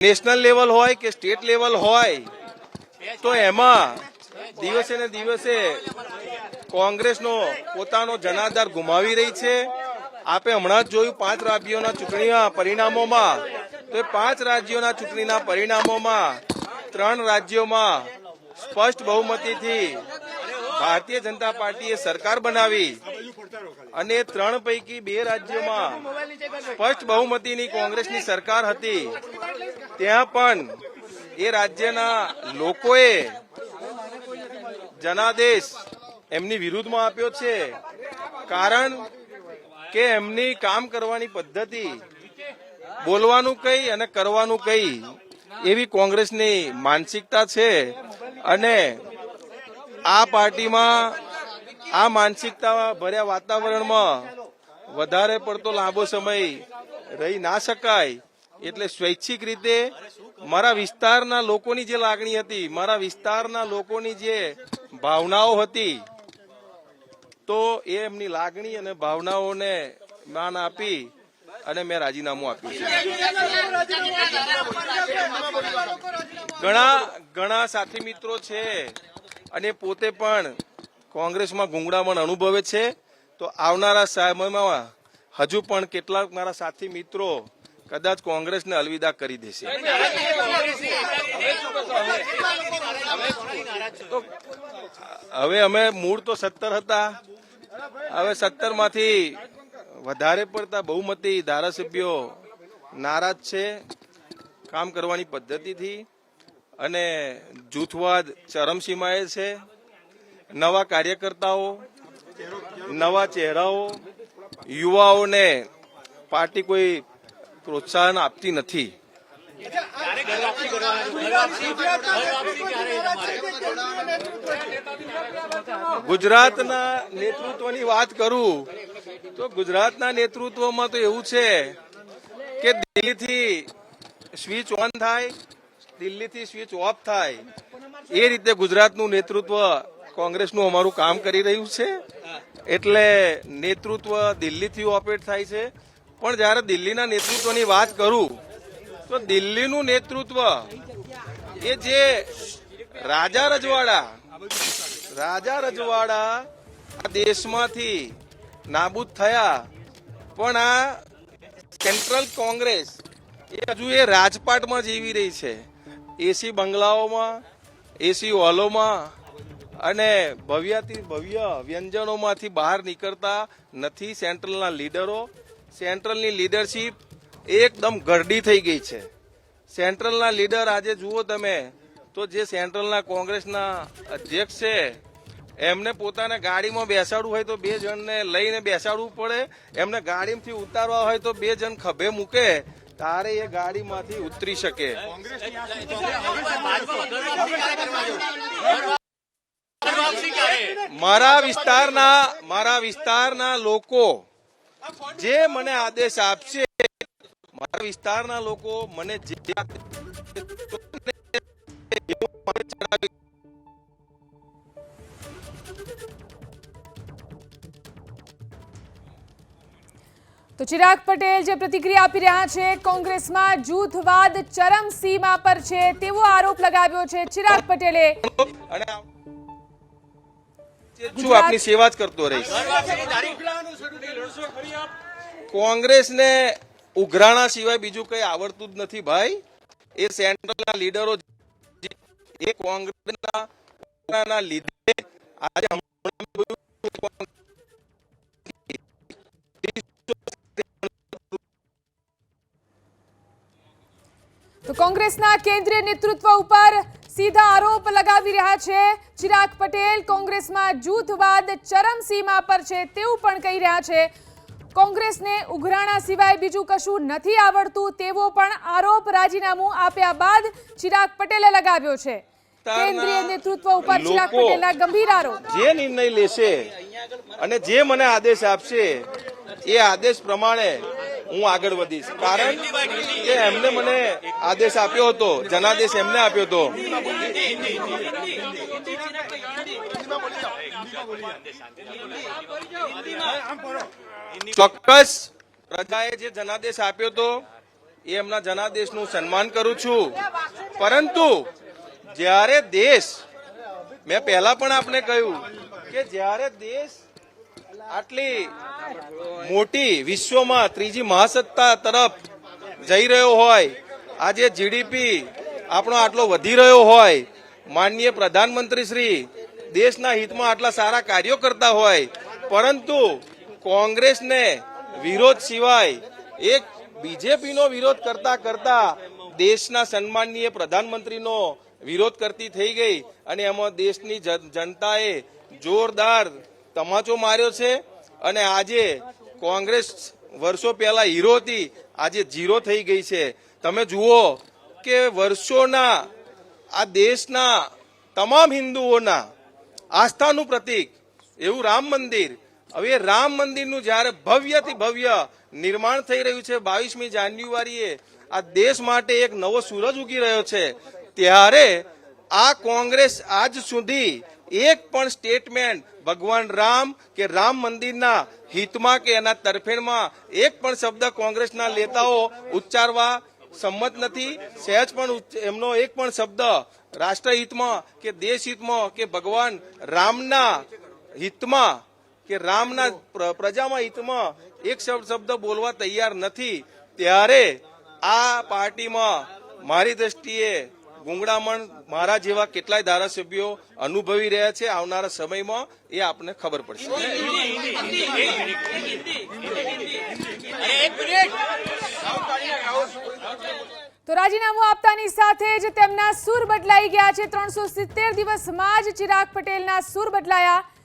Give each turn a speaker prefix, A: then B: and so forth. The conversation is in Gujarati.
A: નેશનલ લેવલ હોય કે સ્ટેટ લેવલ હોય, તો એમાં દિવસે ને દિવસે કોંગ્રેસનો પોતાનો જનાધાર ગુમાવી રહી છે. આપે હમણાં જ જોયું પાંચ રાજ્યોના ચૂંટણીના પરિણામોમાં. તો એ પાંચ રાજ્યોના ચૂંટણીના પરિણામોમાં ત્રણ રાજ્યોમાં સ્પષ્ટ બહુમતીથી ભારતીય જનતા પાર્ટીએ સરકાર બનાવી અને ત્રણ પૈકી બે રાજ્યોમાં સ્પષ્ટ બહુમતીની કોંગ્રેસની સરકાર હતી. ત્યાં પણ એ રાજ્યના લોકોએ જનાદેશ એમની વિરુદ્ધમાં આપ્યો છે. કારણ કે એમની કામ કરવાની પદ્ધતિ બોલવાનું કઈ અને કરવાનું કઈ એવી કોંગ્રેસની માનસિકતા છે. અને આ પાર્ટીમાં આ માનસિકતા ભર્યા વાતાવરણમાં વધારે પડતો લાંબો સમય રહી ના શકાય એટલે સ્વૈચ્છિક રીતે મારા વિસ્તારના લોકોની જે લાગણી હતી, મારા વિસ્તારના લોકોની જે ભાવનાઓ હતી, તો એ એમની લાગણી અને ભાવનાઓને માન આપી અને મેં રાજીનામું આપ્યું છે. ઘણા ઘણા સાથી મિત્રો છે અને પોતે પણ કોંગ્રેસમાં ગુંગળામણ અનુભવે છે. તો આવનારા સમયમાં હજુ પણ કેટલાક મારા સાથી મિત્રો કદાચ કોંગ્રેસને અલવિદા કરી દેશે. હવે અમે મૂળ તો સત્તર હતા. હવે સત્તરમાંથી વધારે પડતા બહુમતી ધારાસભ્યો નારાજ છે. કામ કરવાની પદ્ધતિથી અને જૂથવાદ ચરમસીમાએ છે. નવા કાર્યકર્તાઓ, નવા ચહેરાઓ, યુવાઓને પાર્ટી કોઈ પ્રોત્સાહન આપતી નથી. ગુજરાતના નેતૃત્વની વાત કરું, તો ગુજરાતના નેતૃત્વમાં તો એવું છે કે દિલ્હીથી સ્વિચ ઓન થાય દિલ્હીથી સ્વિચ ઓફ થાય, એ રીતે ગુજરાતનું નેતૃત્વ કોંગ્રેસનું અમારું કામ કરી રહ્યું છે. એટલે નેતૃત્વ દિલ્હીથી ઓપરેટ થાય છે. પણ જ્યારે દિલ્હીના નેતૃત્વની વાત કરું, તો દિલ્હીનું નેતૃત્વ એ જે રાજા રજવાડા રાજા રજવાડા આ દેશમાંથી નાબૂદ થયા, પણ આ સેન્ટ્રલ કોંગ્રેસ એ હજુ એ રાજપાટમાં જીવી રહી છે. એસી બંગલાઓમાં, એસી હોલોમાં અને ભવ્યાથી ભવ્ય વ્યંજનોમાંથી બહાર નીકળતા નથી સેન્ટ્રલના લીડરો. સેન્ટ્રલની લીડરશીપ એકદમ ગરડી થઈ ગઈ છે. સેન્ટ્રલના લીડર આજે જુઓ તમે, તો જે સેન્ટ્રલના કોંગ્રેસના અધ્યક્ષ છે, એમને પોતાને ગાડીમાં બેસાડવું હોય તો બે જણને લઈને બેસાડવું પડે. એમને ગાડીમાંથી ઉતારવા હોય તો બે જણ ખભે મૂકે. તારે એ ગાડીમાંથી ઉતરી શકે. મારા વિસ્તારના મારા વિસ્તારના લોકો જે મને આદેશ આપશે, મારા વિસ્તારના લોકો મને જે
B: તો ચિરાગ પટેલ જે પ્રતિક્રિયા આપી રહ્યા છે કોંગ્રેસમાં જૂથવાદ ચરમસીમા પર છે તેવો આરોપ લગાવ્યો છે. ચિરાગ પટેલે
A: આપની સેવા જ કરતો રહીશ કોંગ્રેસને ઉઘરાણા સિવાય બીજું કઈ આવડતું જ નથી ભાઈ. એ સેન્ટ્રલના લીડરો એ કોંગ્રેસના લીધે આજે
B: કોંગ્રેસના કેન્દ્રીય નેતૃત્વ ઉપર સીધા આરોપ લગાવી રહ્યા છે. ચિરાગ પટેલ કોંગ્રેસમાં જૂથવાદ ચરમસીમા પર છે તેવું પણ કહી રહ્યા છે. કોંગ્રેસને ઉઘરાણા સિવાય બીજું કશું નથી આવડતું તેવો પણ આરોપ રાજીનામું આપ્યા બાદ ચિરાગ પટેલે લગાવ્યો છે. કેન્દ્રીય નેતૃત્વ ઉપર ચિરાગ પટેલના ગંભીર આરોપ.
A: જે નિર્ણય લેશે અને જે મને આદેશ આપશે એ આદેશ પ્રમાણે હું આગળ વધીશ. કારણ કે એમને મને આદેશ આપ્યો હતો, જનાદેશ એમને આપ્યો હતો. ચોક્કસ પ્રજાએ જે જનાદેશ આપ્યો હતો, એ એમના જનાદેશનું સન્માન કરું છું. પરંતુ જ્યારે દેશ, મેં પહેલા પણ આપને કહ્યું કે જ્યારે દેશ આટલી મોટી વિશ્વમાં ત્રીજી મહાસત્તા તરફ જઈ રહ્યો હોય, આજે જીડીપી આપણો આટલો વધી રહ્યો હોય, માનનીય પ્રધાનમંત્રી શ્રી દેશના હિતમાં આટલા સારા કાર્યો કરતા હોય, પરંતુ કોંગ્રેસને વિરોધ સિવાય એક બીજેપીનો વિરોધ કરતા કરતા દેશના સન્માનીય પ્રધાનમંત્રીનો વિરોધ કરતી થઈ ગઈ અને એમાં દેશની જન- જનતાએ જોરદાર તમાચો માર્યો છે અને આજે કોંગ્રેસ વર્ષો પહેલા હીરો હતી, આજે જીરો થઈ ગઈ છે. તમે જુઓ કે વર્ષોના, આ દેશના તમામ હિન્દુઓના આસ્થાનું પ્રતીક, એવું રામ મંદિર. હવે રામ મંદિરનું જ્યારે ભવ્યથી ભવ્ય નિર્માણ થઈ રહ્યું છે, બાવીસમી જાન્યુઆરીએ આ દેશ માટે એક નવો સૂરજ ઉગી રહ્યો છે, ત્યારે આ કોંગ્રેસ આજ સુધી એક પણ સ્ટેટમેન્ટ ભગવાન રામ કે રામ મંદિરના હિતમાં કે એના તરફેણમાં એક પણ શબ્દ કોંગ્રેસના નેતાઓ ઉચ્ચારવા સંમત નથી. સહેજ પણ એમનો એક પણ શબ્દ રાષ્ટ્રહિતમાં કે દેશહિતમાં કે ભગવાન રામના હિતમાં કે રામના પ્ર- પ્રજામાં હિતમાં એક શબ્દ બોલવા તૈયાર નથી. ત્યારે આ પાર્ટીમાં મારી દ્રષ્ટિએ ગુંગળામણ મારા જેવા કેટલાય ધારાસભ્યો અનુભવી રહ્યા છે આવનારા સમયમાં એ આપને ખબર પડશે
B: તો રાજીનામું આપતાની સાથે જ તેમના સુર બદલાઈ ગયા છે ત્રણસો સિત્તેર દિવસમાં જ ચિરાગ પટેલના સૂર બદલાયા